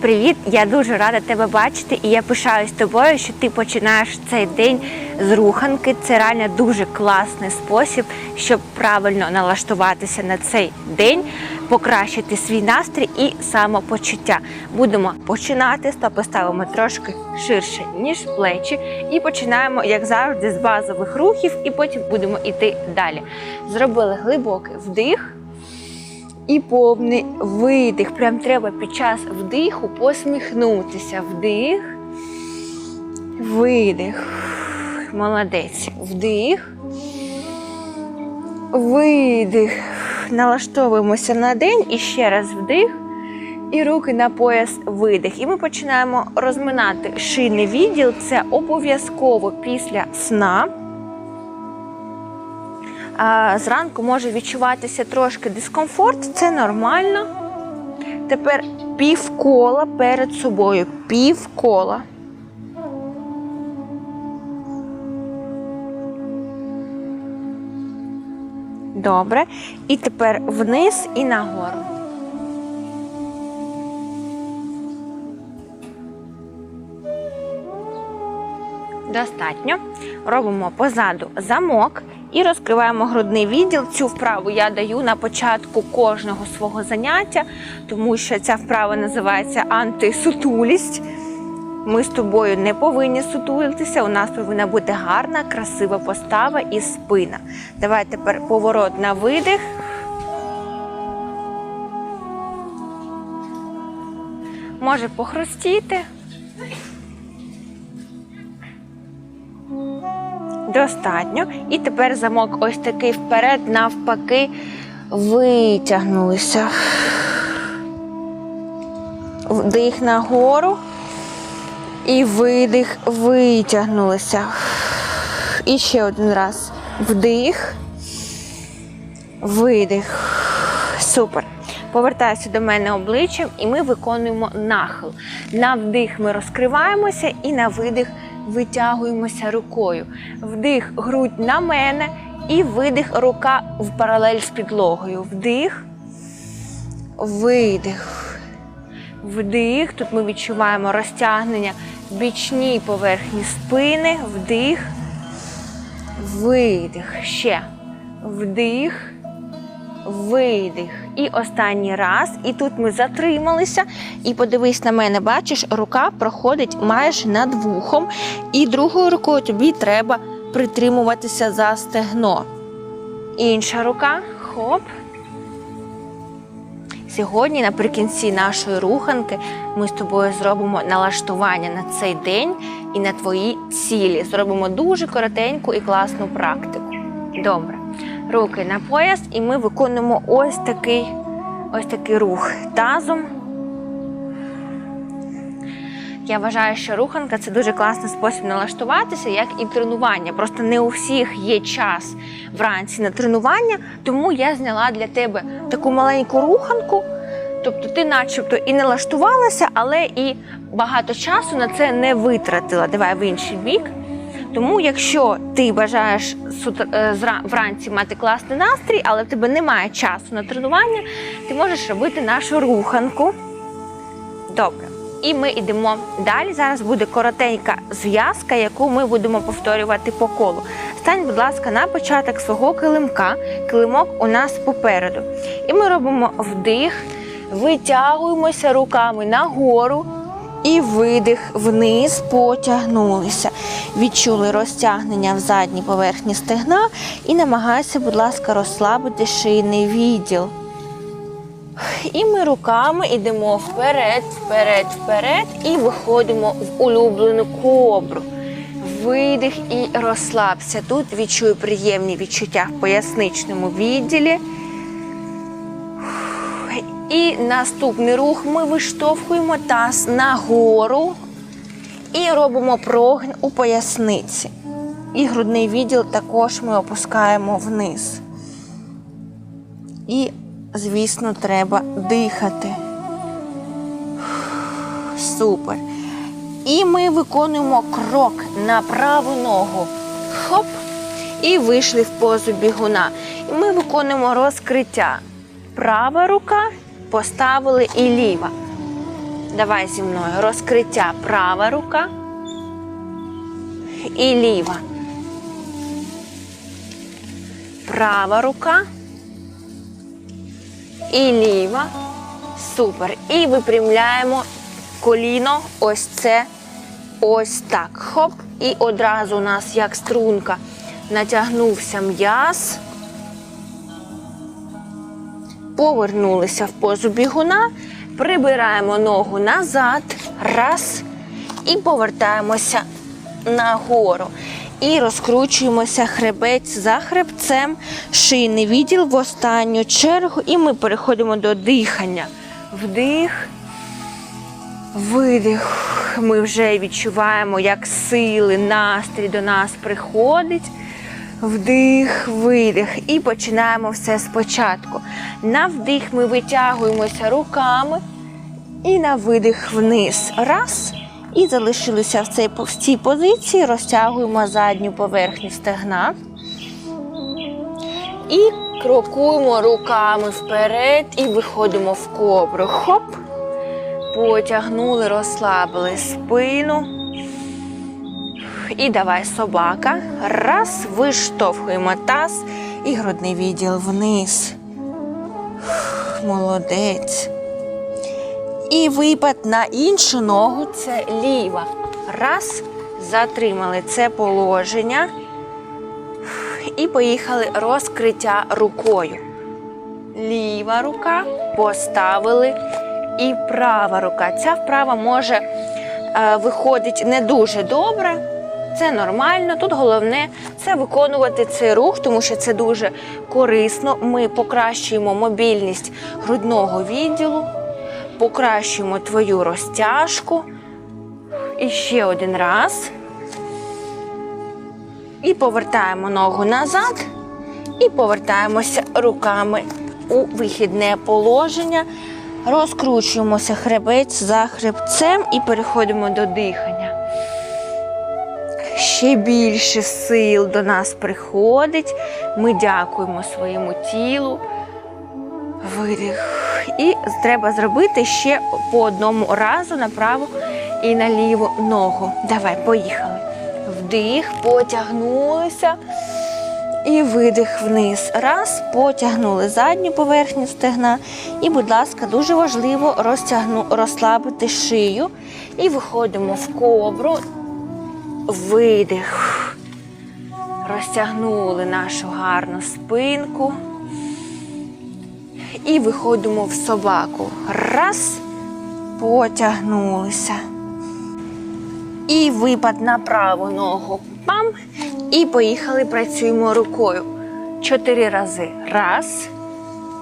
Привіт! Я дуже рада тебе бачити, і я пишаюсь тобою, що ти починаєш цей день з руханки. Це реально дуже класний спосіб, щоб правильно налаштуватися на цей день, покращити свій настрій і самопочуття. Будемо починати, стопи ставимо трошки ширше, ніж плечі, і починаємо, як завжди, з базових рухів, і потім будемо йти далі. Зробили глибокий вдих. І повний видих. Прям треба під час вдиху посміхнутися. Вдих, видих. Молодець. Вдих. Видих. Налаштовуємося на день і ще раз вдих. І руки на пояс видих. І ми починаємо розминати шийний відділ. Це обов'язково після сна. Зранку може відчуватися трошки дискомфорт, це нормально. Тепер півкола перед собою. Півкола. Добре. І тепер вниз і нагору. Достатньо. Робимо позаду замок і розкриваємо грудний відділ. Цю вправу я даю на початку кожного свого заняття, тому що ця вправа називається антисутулість. Ми з тобою не повинні сутулитися. У нас повинна бути гарна, красива постава і спина. Давай тепер поворот на видих. Може похрустіти. Достатньо. І тепер замок ось такий вперед, навпаки, витягнулися. Вдих нагору. І видих, витягнулися. І ще один раз. Вдих. Видих. Супер. Повертайся до мене обличчям, і ми виконуємо нахил. На вдих ми розкриваємося, і на видих витягуємося рукою. Вдих, грудь на мене, і видих, рука в паралель з підлогою. Вдих, видих. Вдих. Тут ми відчуваємо розтягнення бічній поверхні спини. Вдих. Видих. Ще. Вдих. Видих. І останній раз. І тут ми затрималися. І подивись на мене, бачиш, рука проходить майже над вухом. І другою рукою тобі треба притримуватися за стегно. Інша рука. Хоп. Сьогодні, наприкінці нашої руханки, ми з тобою зробимо налаштування на цей день і на твої цілі. Зробимо дуже коротеньку і класну практику. Добре. Руки на пояс, і ми виконуємо ось такий, ось такий рух тазом. Я вважаю, що руханка це дуже класний спосіб налаштуватися, як і тренування. Просто не у всіх є час вранці на тренування, тому я зняла для тебе таку маленьку руханку. Тобто ти начебто і налаштувалася, але і багато часу на це не витратила. Давай в інший бік. Тому, якщо ти бажаєш е, вранці мати класний настрій, але в тебе немає часу на тренування, ти можеш робити нашу руханку. Добре. І ми йдемо далі. Зараз буде коротенька зв'язка, яку ми будемо повторювати по колу. Стань, будь ласка, на початок свого килимка. Килимок у нас попереду. І ми робимо вдих, витягуємося руками нагору. І видих вниз, потягнулися. Відчули розтягнення в задній поверхні стегна і намагайся, будь ласка, розслабити шийний відділ. І ми руками йдемо вперед, вперед, вперед і виходимо в улюблену кобру. Видих і розслабся. Тут відчую приємні відчуття в поясничному відділі. І наступний рух ми виштовхуємо таз нагору і робимо прогин у поясниці. І грудний відділ також ми опускаємо вниз. І, звісно, треба дихати. Супер. І ми виконуємо крок на праву ногу. Хоп. І вийшли в позу бігуна. І ми виконуємо розкриття. Права рука поставили і ліва. Давай зі мною. Розкриття права рука і ліва. Права рука і ліва. Супер. І випрямляємо коліно. Ось це. Ось так. Хоп. І одразу у нас, як струнка, натягнувся м'яз. Повернулися в позу бігуна. Прибираємо ногу назад. Раз. І повертаємося нагору. І розкручуємося хребець за хребцем, шийний відділ в останню чергу. І ми переходимо до дихання. Вдих, видих. Ми вже відчуваємо, як сили, настрій до нас приходить. Вдих, видих. І починаємо все спочатку. На вдих ми витягуємося руками. І на видих вниз. Раз. І залишилися в цій, позиції, розтягуємо задню поверхню стегна. І крокуємо руками вперед і виходимо в кобру. Хоп. Потягнули, розслабили спину. І давай собака. Раз, виштовхуємо таз і грудний відділ вниз. Молодець. І випад на іншу ногу це ліва. Раз. Затримали це положення. І поїхали розкриття рукою. Ліва рука поставили. І права рука. Ця вправа може е, виходить не дуже добре. Це нормально. Тут головне це виконувати цей рух, тому що це дуже корисно. Ми покращуємо мобільність грудного відділу покращуємо твою розтяжку. І ще один раз. І повертаємо ногу назад. І повертаємося руками у вихідне положення. Розкручуємося хребець за хребцем і переходимо до дихання. Ще більше сил до нас приходить. Ми дякуємо своєму тілу. Видих. І треба зробити ще по одному разу на праву і на ліву ногу. Давай, поїхали. Вдих, потягнулися. І видих вниз. Раз, потягнули задню поверхню стегна. І, будь ласка, дуже важливо розтягну, розслабити шию. І виходимо в кобру. Видих. Розтягнули нашу гарну спинку. І виходимо в собаку. Раз, потягнулися. І випад на праву ногу. Пам. І поїхали, працюємо рукою. Чотири рази. Раз.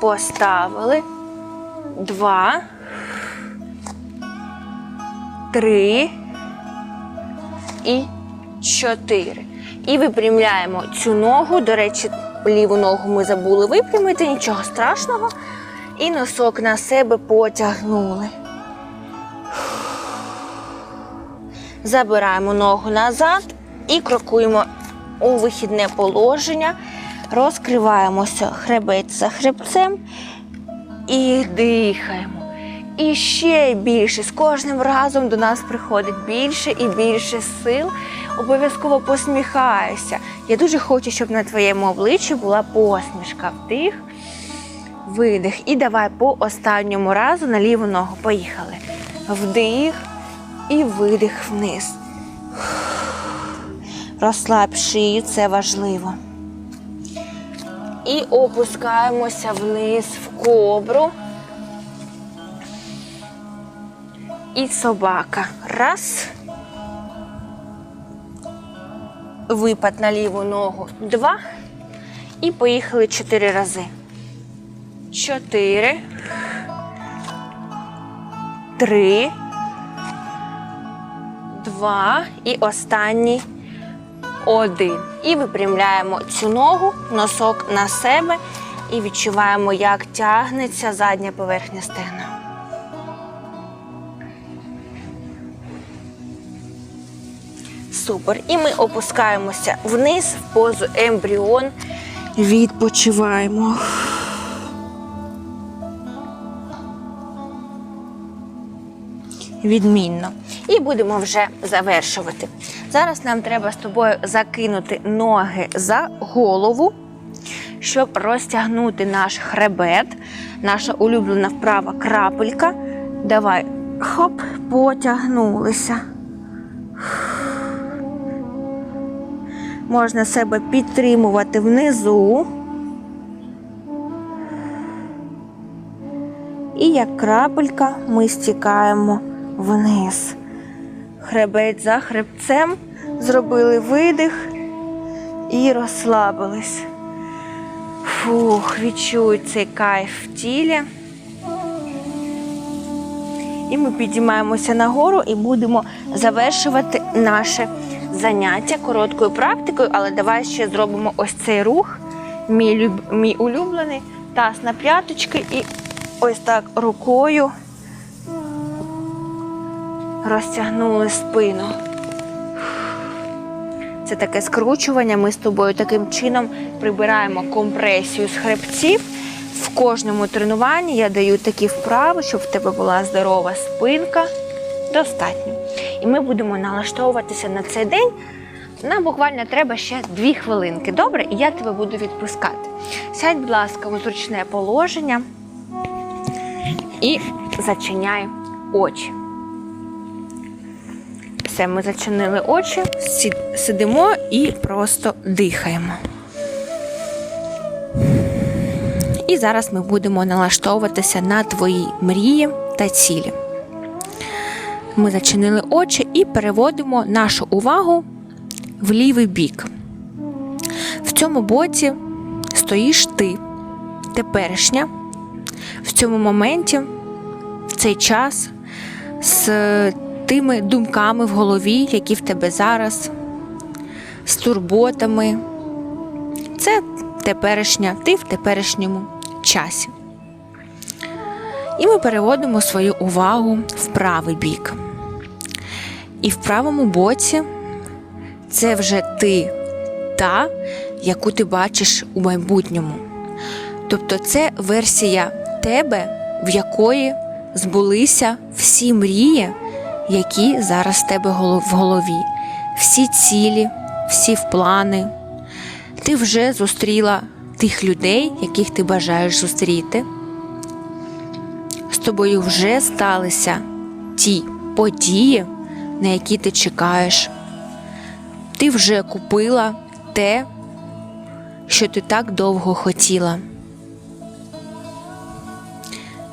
Поставили. Два. Три. І чотири. І випрямляємо цю ногу. До речі, ліву ногу ми забули випрямити, нічого страшного. І носок на себе потягнули. Забираємо ногу назад і крокуємо у вихідне положення. Розкриваємося хребець за хребцем і дихаємо. І ще більше. З кожним разом до нас приходить більше і більше сил. Обов'язково посміхайся. Я дуже хочу, щоб на твоєму обличчі була посмішка. Вдих, видих. І давай по останньому разу на ліву ногу. Поїхали. Вдих і видих вниз. Розслаб шию, це важливо. І опускаємося вниз в кобру. І собака. Раз. Випад на ліву ногу. Два. І поїхали чотири рази. Чотири. Три. Два. І останній один. І випрямляємо цю ногу, носок на себе і відчуваємо, як тягнеться задня поверхня стегна. Супер. І ми опускаємося вниз в позу ембріон. Відпочиваємо. відмінно. І будемо вже завершувати. Зараз нам треба з тобою закинути ноги за голову, щоб розтягнути наш хребет, наша улюблена вправа крапелька. Давай, хоп, потягнулися. Можна себе підтримувати внизу. І як крапелька ми стікаємо вниз. Хребець за хребцем зробили видих і розслабились. Фух, відчуй цей кайф в тілі. І ми підіймаємося нагору і будемо завершувати наше заняття короткою практикою, але давай ще зробимо ось цей рух, мій, люб... мій улюблений, таз на п'яточки і ось так рукою розтягнули спину. Це таке скручування. Ми з тобою таким чином прибираємо компресію з хребців. В кожному тренуванні я даю такі вправи, щоб в тебе була здорова спинка. Достатньо. І ми будемо налаштовуватися на цей день. Нам буквально треба ще дві хвилинки. Добре? І я тебе буду відпускати. Сядь, будь ласка, у зручне положення і зачиняй очі. Все, ми зачинили очі, сидимо і просто дихаємо. І зараз ми будемо налаштовуватися на твої мрії та цілі. Ми зачинили очі і переводимо нашу увагу в лівий бік. В цьому боці стоїш ти, теперішня, в цьому моменті, в цей час, з тими думками в голові, які в тебе зараз, з турботами. Це теперішня, ти в теперішньому часі. І ми переводимо свою увагу в правий бік. І в правому боці це вже ти та, яку ти бачиш у майбутньому. Тобто це версія тебе, в якої збулися всі мрії, які зараз в тебе в голові, всі цілі, всі плани. Ти вже зустріла тих людей, яких ти бажаєш зустріти. З тобою вже сталися ті події, на які ти чекаєш. Ти вже купила те, що ти так довго хотіла.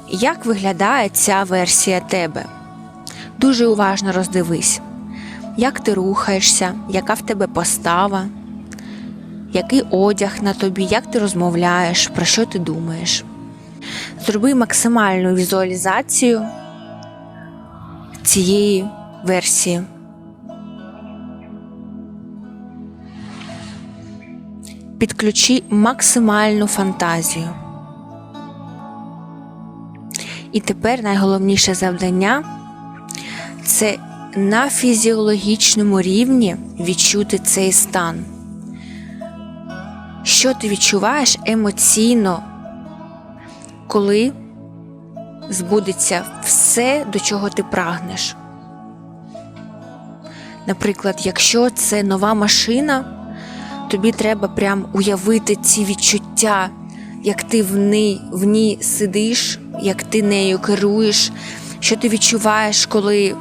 Як виглядає ця версія тебе? Дуже уважно роздивись, як ти рухаєшся, яка в тебе постава, який одяг на тобі, як ти розмовляєш, про що ти думаєш. Зроби максимальну візуалізацію цієї версії. Підключи максимальну фантазію. І тепер найголовніше завдання це на фізіологічному рівні відчути цей стан. Що ти відчуваєш емоційно, коли збудеться все, до чого ти прагнеш. Наприклад, якщо це нова машина, тобі треба прям уявити ці відчуття, як ти в ній, в ній сидиш, як ти нею керуєш, що ти відчуваєш, коли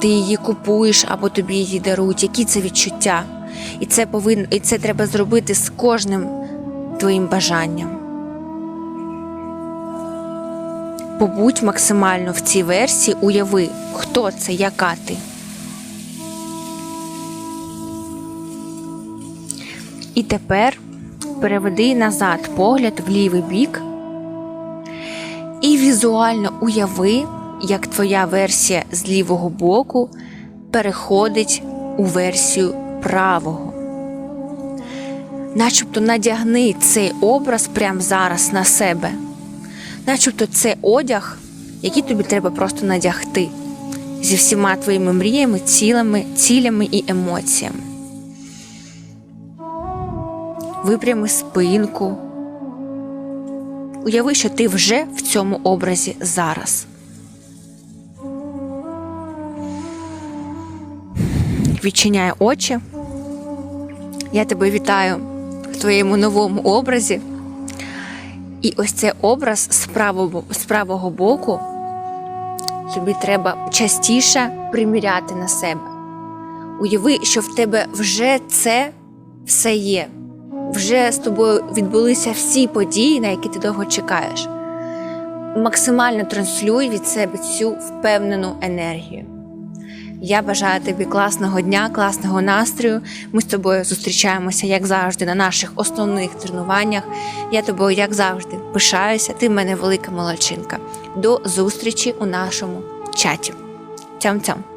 ти її купуєш або тобі її дарують, які це відчуття. І це повинно, і це треба зробити з кожним твоїм бажанням. Побудь максимально в цій версії, уяви, хто це, яка ти. І тепер переведи назад погляд в лівий бік і візуально уяви, як твоя версія з лівого боку переходить у версію правого. Начебто надягни цей образ прямо зараз на себе. Начебто це одяг, який тобі треба просто надягти зі всіма твоїми мріями, цілями, цілями і емоціями. Випрями спинку. Уяви, що ти вже в цьому образі зараз. відчиняй очі. Я тебе вітаю в твоєму новому образі. І ось цей образ з правого, з правого боку тобі треба частіше приміряти на себе. Уяви, що в тебе вже це все є. Вже з тобою відбулися всі події, на які ти довго чекаєш. Максимально транслюй від себе цю впевнену енергію. Я бажаю тобі класного дня, класного настрою. Ми з тобою зустрічаємося, як завжди, на наших основних тренуваннях. Я тобою, як завжди, пишаюся. Ти в мене велика молодчинка. До зустрічі у нашому чаті. Цям-цям!